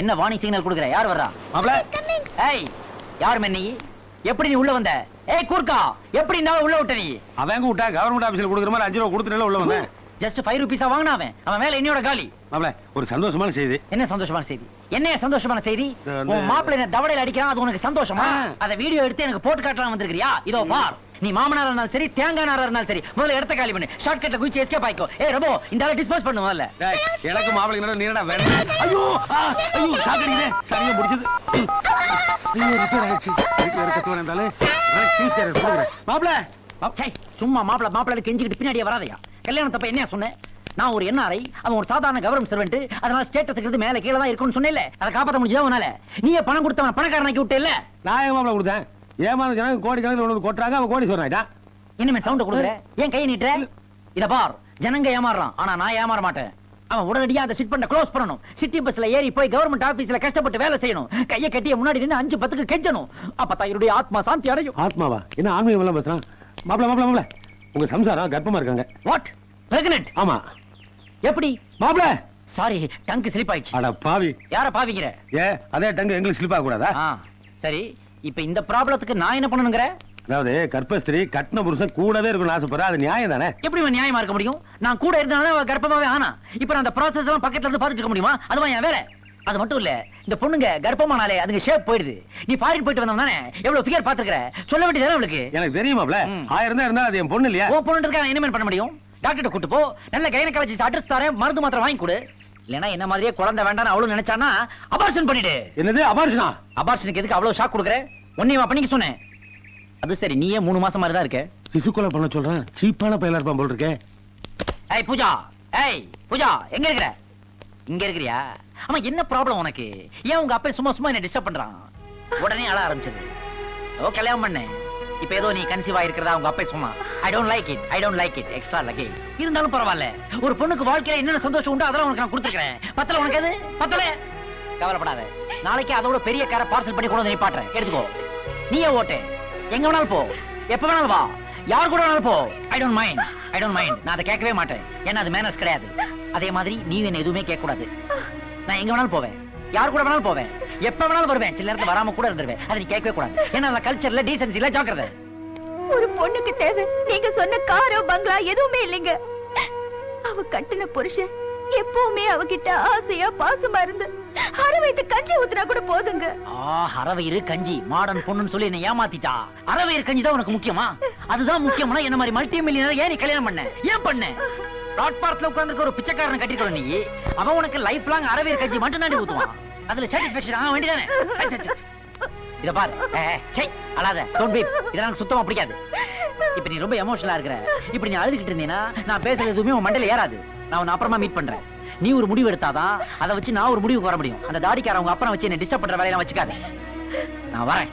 என்ன warning signal கொடுக்குற? யார் வர்றா? மாப்ள ஏய் யார் நீ எப்படி நீ உள்ள வந்த? ஏய் கூர்க்கா எப்படி இந்த ஆளை உள்ள விட்ட நீ? அவன் எங்க விட்டா? கவர்மெண்ட் ஆபீஸ்ல கொடுக்குற மாதிரி அஞ்சு ரூபா கொடுத்துட்டு உள்ள வந்தேன். ஜஸ்ட் ஃபைவ் ருபீஸா வாங்கினா அவன். அவன் மேல என்னையோட காலி. மாப்ள ஒரு சந்தோஷமான செய்தி. என்ன சந்தோஷமான செய்தி? என்ன சந்தோஷமான செய்தி? உன் மாப்பிள்ளை என்ன தவடையில அடிக்கிறான் அது உனக்கு சந்தோஷமா. அத வீடியோ எடுத்து எனக்கு போட்டு காட்டலாம் வந்திருக்கியா இதோ பார். நீ மாமனாரா இருந்தாலும் சரி தேங்காய் நாரா இருந்தாலும் சரி முதல்ல இடத்த காலி பண்ணு. ஷார்ட் கட்ல குச்சி எஸ்கேப் ஆயிக்கோ. ஏ ரபோ இந்த ஆளை டிஸ்போஸ் பண்ணு முதல்ல. எனக்கு மாப்பிளைக்கு நடுவுல நீடா வேணும்? ஐயோ! ஐயோ சாக்கடிக்குதே சரியா முடிச்சது ஐயோ ரிப்பேர் ஆயிடுச்சு. வேற கத்து வேண்டாலே ஃபியூஸ் கேரட் கொடுக்குறேன். மாப்ள சே சும்மா மாப்பிள மாப்பிள கெஞ்சிக்கிட்டு பின்னாடியே வராதயா? கல்யாணத்தப்ப என்ன சொன்னேன் நான் ஒரு என்ஆர்ஐ அவன் ஒரு சாதாரண கவர்மெண்ட் சர்வெண்ட் அதனால ஸ்டேட்டஸ் மேல கீழ தான் இருக்கும்னு சொன்னேன்ல. அதை காப்பாத்த முடிஞ்சதா உன்னால? நீயே பணம் கொடுத்தவன் பணக்காரனாக்கி விட்டே இல்ல நான் மாப்ள கொடுத்தேன்? ஏமான ஜனங்க கோடி கணக்கில் ஒன்று கொட்டுறாங்க அவன் கோடி சொல்றான். இனிமே சவுண்ட் கொடுக்குற? ஏன் கையை நீட்டுற? இத பார் ஜனங்க ஏமாறுறான். ஆனா நான் ஏமாற மாட்டேன். அவன் உடனடியா அந்த சிட் பண்ண க்ளோஸ் பண்ணணும். சிட்டி பஸ்ல ஏறி போய் கவர்மெண்ட் ஆபீஸ்ல கஷ்டப்பட்டு வேலை செய்யணும். கையை கட்டிய முன்னாடி நின்னு அஞ்சு பத்துக்கு கெஞ்சணும். அப்பதான் இவருடைய ஆத்மா சாந்தி அடையும். ஆத்மாவா? என்ன ஆன்மீகம் எல்லாம் பேசுறான்? மாப்ள மாப்ள மாப்ள உங்க சம்சாரம் கர்ப்பமா இருக்காங்க. வாட் பிரெக்னன்ட் ஆமா. எப்படி? மாப்ள சாரி டங்க் ஸ்லிப் ஆயிடுச்சு. அட பாவி. யார பாவிக்கிற? ஏ அதே டங்கு எங்களுக்கு ஸ்லிப் ஆக கூடாதா சரி. இப்ப இந்த ப்ராப்ளத்துக்கு நான் என்ன பண்ணணுங்கிற? அதாவது கர்ப்பஸ்திரி கட்டின புருஷன் கூடவே இருக்கணும்னு ஆசைப்படுறா அது நியாயம் தானே? எப்படி நியாயமா இருக்க முடியும்? நான் கூட இருந்தாலும் கர்ப்பமாவே ஆனா. இப்ப அந்த ப்ராசஸ் எல்லாம் பக்கத்துல இருந்து பாத்துட்டு இருக்க முடியுமா? அதுவா என் வேலை? அது மட்டும் இல்ல இந்த பொண்ணுங்க கர்ப்பமானாலே அதுங்க ஷேப் போயிடுது. நீ ஃபாரின் போயிட்டு வந்தவன் தானே? எவ்வளவு ஃபிகர் பாத்துக்கிற சொல்ல வேண்டியது அவளுக்கு? எனக்கு தெரியுமாப்ல. ஆயிரம் தான் இருந்தா அது என் பொண்ணு இல்லையா? ஓ பொண்ணுக்கு நான் என்ன பண்ண முடியும்? டாக்டர் கூட்டு போ. நல்ல கைனகாலஜிஸ்ட் அட்ரஸ் தரேன். மருந்து மாத்திரை வாங்கி கொடு. இல்லனா என்ன மாதிரியே குழந்தை வேண்டாம்னு அவளும் நினைச்சானா அபார்ஷன் பண்ணிடு. என்னது அபார்ஷனா அபார்ஷனுக்கு எதுக்கு அவ்வளவு ஷாக் கொடுக்குற? உன்னையும் பண்ணிக்க சொன்னேன். அது சரி நீயே மூணு மாசம் மாதிரி தான் இருக்க. சிசுக்கொலை பண்ண சொல்றேன். சீப்பான பையலா இருப்பான் போல் இருக்கேன் ஏய் பூஜா. ஏய் பூஜா எங்க இருக்கிற? இங்க இருக்கிறியா? ஆமா என்ன ப்ராப்ளம் உனக்கு? ஏன் உங்க அப்பா சும்மா சும்மா என்ன டிஸ்டர்ப் பண்றான்? உடனே அழ ஆரம்பிச்சது. ஓ கல்யாணம் பண்ணேன் இப்ப ஏதோ நீ கன்சீவ் ஆயிருக்கிறதா உங்க அப்பா சொன்னான். I don't like it I don't like it extra luggage இருந்தாலும் பரவாயில்ல. ஒரு பொண்ணுக்கு வாழ்க்கையில என்னென்ன சந்தோஷம் உண்டோ அதெல்லாம் உனக்கு நான் கொடுத்துருக்கேன் பத்தல உனக்கு அது? பத்தல? கவலைப்படாத. நாளைக்கு அதோட பெரிய காரை பார்சல் பண்ணி கொண்டு வந்து நிப்பாட்டுறேன் எடுத்துக்கோ. நீயே ஓட்டு. எங்க வேணாலும் போ. எப்ப வேணாலும் வா. யார் கூட வேணாலும் போ. I don't mind I don't mind நான் அதை கேட்கவே மாட்டேன். ஏன்னா அது மேனர்ஸ் கிடையாது. அதே மாதிரி நீ என்ன எதுவுமே கேட்க கூடாது நான் எங்க வேணாலும் போவேன். யார் கூட வேணாலும் போவேன். எப்ப வேணாலும் வருவேன். சில நேரத்துல வராம கூட இருந்துருவேன். அதை நீ கேட்கவே கூடாது. ஏன்னா அந்த கல்ச்சர்ல டீசன்சில ஜாக்கிரதை. ஒரு பொண்ணுக்கு தேவை. நீங்க சொன்ன காரோ பங்களா எதுவுமே இல்லைங்க. அவ கட்டின புருஷன் எப்பவுமே அவகிட்ட ஆசையா பாசமா இருந்து அரவைத்து கஞ்சி ஊத்துனா கூட போதுங்க. ஆ அறவயிறு கஞ்சி. மாடன் பொண்ணுன்னு சொல்லி என்ன ஏமாத்திட்டா. அறவயிறு கஞ்சி தான் உனக்கு முக்கியமா? அதுதான் முக்கியம்னா என்ன மாதிரி மல்டி மில்லியனர் ஏன் நீ கல்யாணம் பண்ண. ஏன் பண்ண? பிளாட்பாரத்துல உட்கார்ந்து ஒரு பிச்சைக்காரனை கட்டிக்கணும் நீ. அவன் உனக்கு லைஃப் லாங் அறவயிறு கஞ்சி மட்டும் தான் ஊத்துவான். அதுல சாட்டிஸ்பேக்ஷன் ஆக வேண்டியதானே? இத பாரு. ஏ, சை அழாத. டோன்ட் பீப் இதெல்லாம் சுத்தமா பிடிக்காது. இப்ப நீ ரொம்ப எமோஷனலா இருக்கிற. இப்ப நீ அழுதுகிட்டு இருந்தீனா நான் பேசுறது எதுவுமே உன் மண்டையில ஏறாது. நான் உன்னை அப்புறமா மீட் பண்றேன். நீ ஒரு முடிவு எடுத்தாதான் அதை வச்சு நான் ஒரு முடிவுக்கு வர முடியும் அந்த தாடிக்காரவங்க அப்புறம் வச்சு என்ன டிஸ்டர்ப் பண்ற வேலையெல்லாம் வச்சுக்காத நான் வரேன்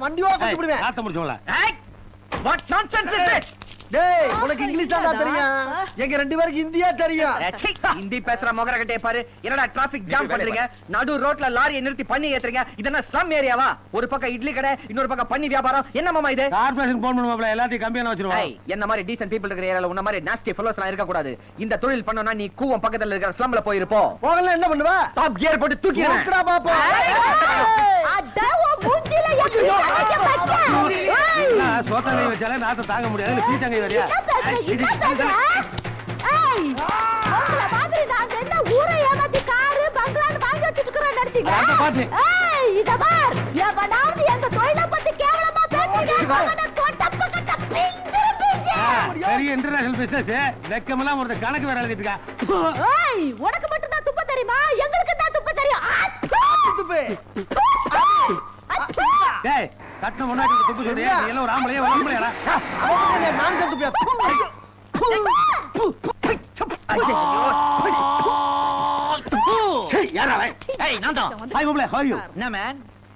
வண்டியோ கீழே அட டேய் உனக்கு இங்கிலீஷ் தான்? தெரியும்? எங்க ரெண்டு பேருக்கு ஹிந்தியா தெரியும். ஹிந்தி பேசுற மொகர கட்டே பாரு. என்னடா டிராபிக் ஜாம் பண்றீங்க? நடு ரோட்ல லாரியை நிறுத்தி பண்ணி ஏத்துறீங்க. இதென்ன ஸ்லம் ஏரியாவா ஒரு பக்கம் இட்லி கடை இன்னொரு பக்கம் பண்ணி வியாபாரம். என்ன மாமா இது? கார்பரேஷன் போன் பண்ணுவாப்ல எல்லாத்தையும் கம்பியான ஏய், வச்சிருவோம் என்ன மாதிரி டீசன்ட் பீப்பிள் இருக்கிற ஏரியால உன்ன மாதிரி நாஸ்டி ஃபெலோஸ் எல்லாம் இருக்க கூடாது இந்த தொழில் பண்ணனும்னா நீ கூவம் பக்கத்துல இருக்கிற ஸ்லம்ல போயிருப்போ போகல என்ன பண்ணுவ? டாப் கியர் போட்டு தூக்கிடுவேன் தூக்குடா பாப்போம் அதான் உன் மூஞ்சில எப்படி அடிக்க? ஏய், சோத்தங்கை வச்சாலே நாத்த தாங்க முடியாது இல்ல வரையா. பெரிய இன்டர்நேஷனல் பிசினஸ் வெக்கமெல்லாம் ஒரு கணக்கு வேற எழுதிட்டு இருக்கா. ஏய், உனக்கு மட்டும் தான் துப்ப தெரியுமா எங்களுக்கு தான் துப்ப தெரியும் அச்சோ! துப்பு. அச்சோ! டேய் கட்டின முன்னாடி துப்பு சொல்றியா எல்லாம் ஒரு ஆம்பளையா ஒரு ஆம்பளையாடா நான் தான் துப்பியா சீ, யாரா அவன்? ஏய் நான் தான். ஹாய் மாப்ள ஹவ் யூ என்ன மேன்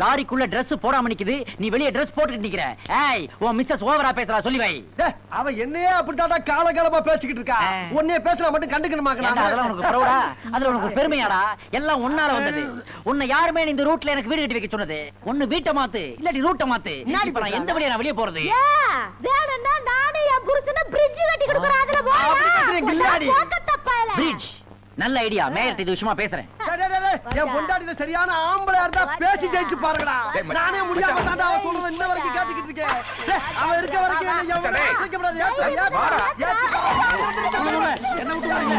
லாரிக்குள்ள Dress போடாம நிக்குது. நீ வெளிய Dress போட்டுட்டு நிக்கிற ஏய் உன் மிஸ்ஸஸ் ஓவரா பேசுறா சொல்லி வை. டேய், அவ என்னையே அப்படித்தாடா காலகாலமா பேசிக்கிட்டு இருக்கா. உன்னைய பேசலாம் மட்டும் ஏன்டா, கண்டுக்கணுமாக்கா அதெல்லாம் உனக்கு ப்ரௌடா அதுல உனக்கு பெருமையாடா? எல்லாம் உன்னால வந்தது. உன்னை யாருமே இந்த ரூட்ல எனக்கு வீடு கட்டி வைக்க சொன்னது. ஒண்ணு வீட்டை மாத்து இல்லாட்டி ரூட்டை மாத்து. இப்ப நான் எந்த வழியா நான் வெளிய போறது? வேணும்னா நானே என் புருஷனை பிரிட்ஜ் கட்டி கொடுக்குறேன். அதுல. தப்பாயில. பிரிட்ஜ் நல்ல ஐடியா மேயர்ட்ட இது விஷயமா பேசுறேன். என் பொண்டாட்டில சரியான ஆம்பளை இருந்தா பேசி ஜெயிச்சு பாருங்கடா. நானே முடியாம தாண்டா அவ சொல்றத இன்ன வரைக்கும் கேட்டுக்கிட்டு இருக்கேன். டேய், அவ இருக்க வரைக்கும் என்னை எவனும் அசைக்கப்படாது. ஏத்து, ஏத்து, ஏத்து. என்ன விட்டு வாங்க.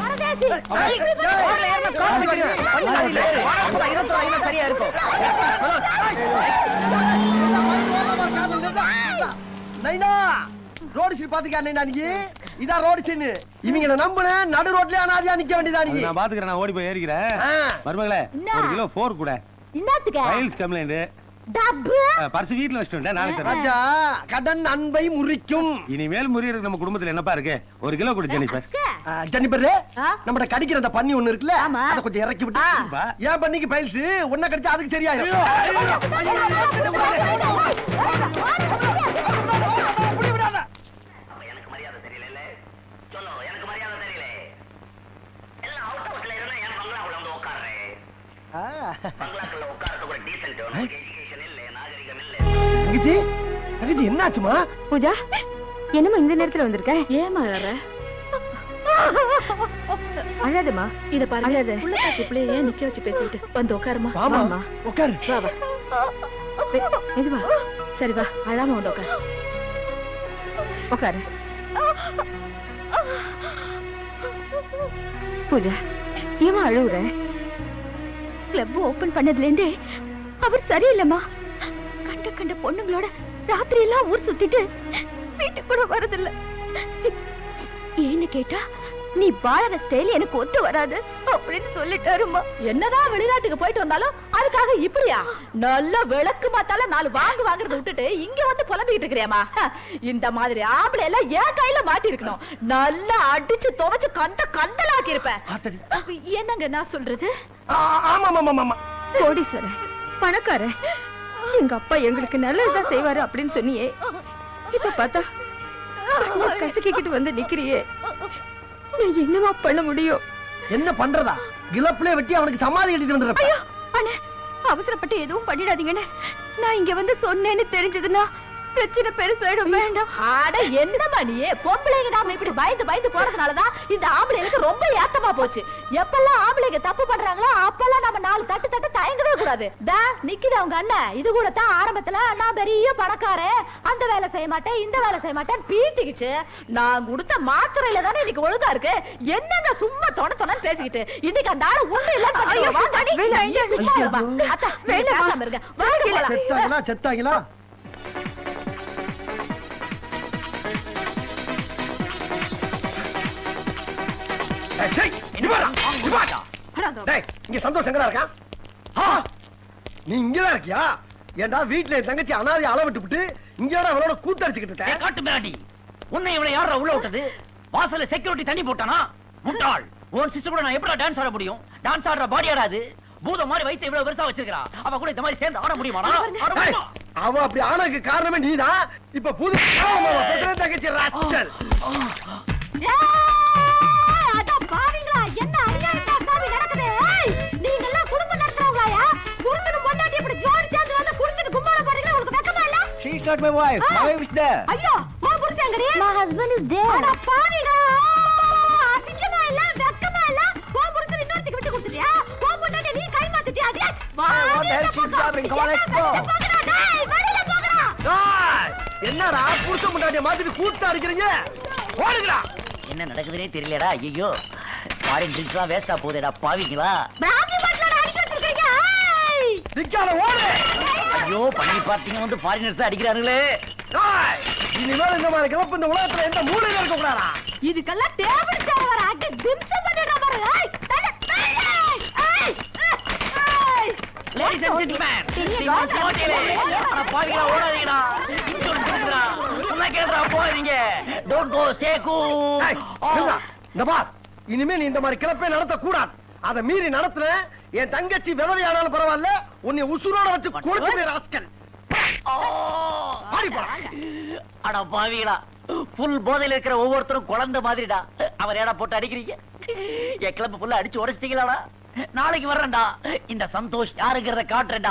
பரதேசி டேய், டேய், சரியா இருக்கும். நைனா ரோடு சீன் பாத்துக்க நைனா நீ? இதான் ரோடு சீன் இவங்கள நம்புனேன் நடு ரோட்லயே அனாதியா நிக்க வேண்டியதா நீ? நான் பாத்துக்கிறேன் நான் ஓடி போய் ஏறிக்கிறேன். மருமகளே? ஒரு கிலோ போர் கூட. என்னத்துக்க ஃபைல்ஸ் கம்ப்ளைண்ட் டப்பு. பரிசு வீட்டுல வச்சுட்டு வந்துட்டேன் நாளைக்கு ராஜா கடன் அன்பை முறிக்கும். இனிமேல் முறியறதுக்கு நம்ம குடும்பத்துல என்னப்பா இருக்கு? ஒரு கிலோ கொடு ஜெனிஃபர். ஆ? நம்மட கடிக்கிற அந்த பன்னி ஒண்ணு இருக்குல்ல. அத கொஞ்சம் இறக்கி விட்டு. ஏன் பண்ணிக்கு பைல்ஸ் ஒன்ன கடிச்சா அதுக்கு சரியாயிரும். என்னாச்சுமா? பூஜா என்னம்மா இந்த நேரத்துல வந்திருக்க? ஏமா அழற? அழாதம்மா. இத பாரு அழாத. பிள்ளைய ஏன் நிக்க வச்சு பேசிக்கிட்டு? வந்து உட்காருமா. வாமா உட்காரு. வா வா. இது வா சரி வா. அழாம வந்து உட்காரு. உட்காரு. பூஜா ஏமா அழுவுற? கிளப் ஓபன் பண்ணதுல இருந்தே அவர் சரியில்லைம்மா. கண்ட கண்ட பொண்ணுங்களோட ராத்திரி எல்லாம் ஊர் சுத்திட்டு வீட்டுக்கு கூட வரதில்ல ஏன்னு கேட்டா நீ வாழற ஸ்டைல் எனக்கு ஒத்து வராது அப்படின்னு சொல்லிட்டாருமா என்னதான் வெளிநாட்டுக்கு போயிட்டு வந்தாலும் அதுக்காக இப்படியா? நல்ல விளக்கு மாத்தால நாலு வாங்கு வாங்குறத விட்டுட்டு இங்க வந்து புலம்பிக்கிட்டு இருக்கிறியாமா இந்த மாதிரி ஆம்பளை எல்லாம் என் கையில மாட்டி இருக்கணும் நல்லா அடிச்சு துவைச்சு கண்ட கண்டலாக்கி இருப்பேன் என்னங்க நான் சொல்றது? ஆமா ஆமா ஆமா கோடீஸ்வரன் பணக்காரன் எங்க அப்பா எங்களுக்கு நல்லதுதான் செய்வாரு அப்படின்னு சொன்னியே. இப்ப பார்த்தா கசக்கிக்கிட்டு வந்து நிக்கிறியே. நான் என்னமா பண்ண முடியும்? என்ன பண்றதா? கிளப்ல வெட்டி அவனுக்கு சமாதி ஐயோ அண்ணே அவசரப்பட்டு எதுவும் பண்ணிடாதீங்கன்னு நான் இங்க வந்து சொன்னேன்னு தெரிஞ்சதுன்னா பிரச்சனை பெருசாயிடும் வேண்டாம். ஆட என்னமா நீ? பொம்பளைங்க நாம இப்படி பயந்து பயந்து போறதுனாலதான் இந்த ஆம்பளைங்களுக்கு ரொம்ப ஏத்தமா போச்சு. எப்பெல்லாம் ஆம்பளைங்க தப்பு பண்றாங்களோ அப்பெல்லாம் நம்ம நாலு கூடாது. நிக்குது அவங்க அண்ணன். இது கூட தான் ஆரம்பத்துல நான் பெரிய பணக்காரன். அந்த வேலை செய்ய மாட்டேன் இந்த வேலை செய்ய மாட்டேன் பீத்திக்கிச்சு. நான் கொடுத்த மாத்திரையில தானே இன்னைக்கு ஒழுங்கா இருக்கு. என்னங்க சும்மா தொண தொணன்னு பேசிக்கிட்டு. இன்னைக்கு அந்த ஆளு ஒண்ணு இல்ல செத்தாங்களா? செத்தாங்களா? இங்க வாடா, இங்க வாடா. டேய், இங்க சந்தோஷ் எங்கடா இருக்கான்? ஆ, நீ இங்கதான் இருக்கியா? ஏன்டா வீட்டுல என் தங்கச்சி அனாதை அள விட்டு விட்டு இங்கடா அவளோட கூத்தடிச்சுக்கிட்டு இருக்க? காட்டு மிராண்டி உன்னை இவளை யாரா உள்ள விட்டது? வாசல்ல செக்யூரிட்டி தண்ணி போட்டானா? முட்டாள். உன் சிஸ்டர் கூட நான் எப்படி டான்ஸ் ஆட முடியும்? டான்ஸ் ஆடுற பாடி ஆடாது பூதம் மாதிரி வயித்தை இவ்வளவு பெருசா வச்சிருக்கா அவ கூட இந்த மாதிரி சேர்ந்து ஆட முடியுமா? அவ அப்படி ஆனதுக்கு காரணமே நீதான். இப்ப புது தங்கச்சி rascal. Not my wife. My wife is there. ஐயோ, உன் புருஷன் எங்கடி? அட பாவிங்களா, அசிங்கமா இல்ல, வெக்கமா இல்ல? உன் புருஷன் இன்னொருத்திக்கு விட்டு கொடுத்துட்டியா? உன் பொண்டாட்டியை நீ கை மாத்திட்டியா? டேய், what the hell she's doing? Come on, let's go. போங்கடா, டேய், வெளியில போங்கடா. டேய், என்னடா புருஷ முன்னாடிய மாத்திட்டு கூத்தா அடிக்கிறீங்க ஓடுங்கடா என்ன நடக்குதுன்னே தெரியலடா ஐயோ ஃபாரின் ட்ரிங்க்ஸ் எல்லாம் வேஸ்டா போகுதேடா பாவிங்களா பிராந்தி பாட்டிலோட அடிக்க வச்சிருக்கீங்க. ஏய். நிக்காத ஓடு ஐயோ பண்ணி பார்த்தீங்க வந்து ஃபாரினர்ஸ் அடிக்கிறாங்களே இனிமேல் இந்த மாதிரி கிளப்பு இந்த உலகத்துல எந்த மூலையில இருக்க கூடாதா இதுக்கெல்லாம் டேபிள் சேர் வர அடி திம்சம் பண்ணிடுற பாரு ஏய் தல தல Srimad Sivajiலே, அட பாவிகளா, ஓடாதீங்கடா. Insurance இருக்குடா. போகாதீங்க. Don't go, stay cool. ஏய், நில்லுடா. இந்த பார் இனிமே நீ இந்த மாதிரி கிளப்பே நடத்த கூடாது அதை மீறி நடத்துற என் தங்கச்சி விதவையானாலும் பரவாயில்ல உன்னை உசுரோட வச்சு கொளுத்து ராஸ்கல். அட பாவிகளா புல் போதையில இருக்கிற ஒவ்வொருத்தரும் குழந்தை மாதிரிடா. அவர் ஏடா போட்டு அடிக்கிறீங்க? என் கிளம்ப புல்ல அடிச்சு உடைச்சிட்டீங்களாடா? நாளைக்கு வர்றேன்டா. இந்த சந்தோஷ் யாருங்கிறத காட்டுறேன்டா.